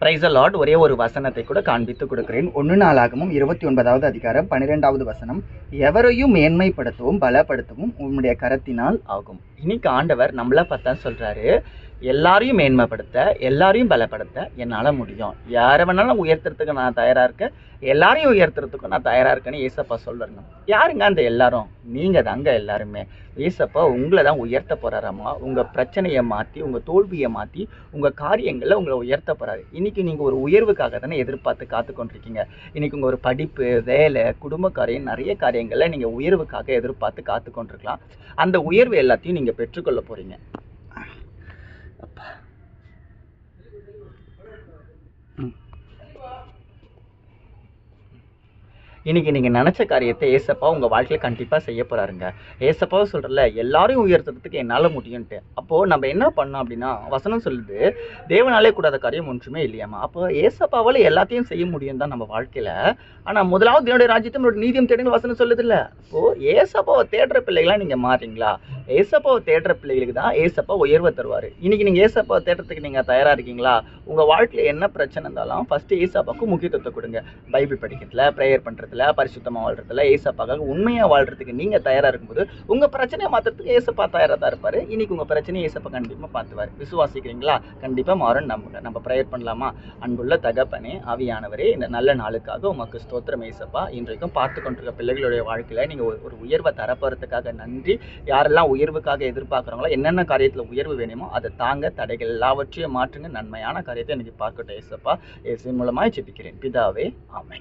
Price Lord ஒரே ஒரு வசனத்தை கூட காண்பித்து கொடுக்கிறேன். ஒன்று நாளாகவும் இருபத்தி ஒன்பதாவது அதிகாரம் பன்னிரெண்டாவது வசனம் எவரையும் மேன்மைப்படுத்தவும் பலப்படுத்தவும் உன்னுடைய கரத்தினால் ஆகும். இன்னைக்கு ஆண்டவர் நம்மள பார்த்தா சொல்றாரு எல்லாரையும் மேன்மைப்படுத்த எல்லாரையும் பலப்படுத்த என்னால் முடியும். யாரை வேணாலும் உயர்த்துறதுக்கு நான் தயாராக இருக்கேன் எல்லாரையும் உயர்த்துறதுக்கும் நான் தயாராக இருக்கேன்னு ஏசப்பா சொல்லுங்க யாருங்க அந்த எல்லாரும்? நீங்கள் தாங்க எல்லாருமே. ஏசப்பா உங்களை தான் உயர்த்த போகிறாராம்மா உங்கள் பிரச்சனையை மாற்றி உங்கள் தோல்வியை மாற்றி உங்கள் காரியங்களில் உங்களை உயர்த்த போகிறாரு இன்றைக்கி நீங்கள் ஒரு உயர்வுக்காக தானே எதிர்பார்த்து காத்து கொண்டிருக்கீங்க இன்றைக்கி உங்கள் ஒரு படிப்பு வேலை குடும்ப காரியம் நிறைய காரியங்களில் நீங்கள் உயர்வுக்காக எதிர்பார்த்து காத்து கொண்டிருக்கலாம் அந்த உயர்வு எல்லாத்தையும் நீங்கள் நீங்கள் பெற்றுக்கொள்ள போகிறீங்க அப்பா. ம். நீங்கள் நினச்ச காரியத்தை ஏசப்பா உங்கள் வாழ்க்கையில் கண்டிப்பாக செய்ய போகிறாருங்க ஏசப்பாவை சொல்கிறல எல்லாரையும் உயர்த்துறதுக்கு என்னால் முடியும்ன்ட்டு அப்போது நம்ம என்ன பண்ணோம் அப்படின்னா வசனம் சொல்லுது தேவனாலே கூடாத காரியம் ஒன்றுமே இல்லையாமா அப்போ ஏசப்பாவால் எல்லாத்தையும் செய்ய முடியும் தான் நம்ம வாழ்க்கையில். ஆனால் முதலாவது என்னுடைய ராஜ்யத்தை நம்மளோட நீதியம் தேடுங்க வசனம் சொல்லுது இல்லை அப்போது ஏசப்பாவை தேடுற பிள்ளைகளாக நீங்கள் மாறீங்களா? ஏசப்பாவை தேடுற பிள்ளைகளுக்கு தான் ஏசப்பா உயர்வை தருவார். இன்றைக்கி நீங்கள் ஏசப்பாவை தேடுறதுக்கு நீங்கள் தயாராக இருக்கீங்களா? உங்கள் வாழ்க்கையில் என்ன பிரச்சனை இருந்தாலும் ஃபஸ்ட்டு ஏசப்பாவுக்கு முக்கியத்துவத்தை கொடுங்க. பைபிள் படிக்கிறதுல ப்ரேயர் பண்ணுறதுல பரிசுத்தமாக வாழ்றதுல ஏசப்பாக்காக உண்மையாக வாழ்றதுக்கு நீங்கள் தயாராக இருக்கும்போது உங்கள் பிரச்சனையை மாற்றுறதுக்கு ஏசப்பா தயாராக தான் இருப்பார். இன்றைக்கி உங்கள் பிரச்சனையை ஏசப்பா கண்டிப்பாக பார்த்துவார். விசுவாசிக்கிறீங்களா? கண்டிப்பாக மாறும் நம்புங்க. நம்ம ப்ரேயர் பண்ணலாமா? அன்புள்ள தகப்பனே ஆவியானவரே இந்த நல்ல நாளுக்காக உமக்கு ஸ்தோத்திரம் ஏசப்பா. இன்றைக்கும் பார்த்து கொண்டிருக்க பிள்ளைகளுடைய வாழ்க்கையில் நீங்கள் ஒரு உயர்வை தரப்போகிறதுக்காக நன்றி. யாரெல்லாம் உயர்வுக்காக எதிர்பார்க்குறாங்களோ என்னென்ன காரியத்தில் உயர்வு வேணுமோ அதை தாங்க தடைகள் எல்லாவற்றையும் மாற்றுங்க. நன்மையான காரியத்தை எனக்கு பார்க்கட்டும். ஏசப்பா இயேசு மூலமாக ஜெபிக்கிறேன். பிதாவே ஆமை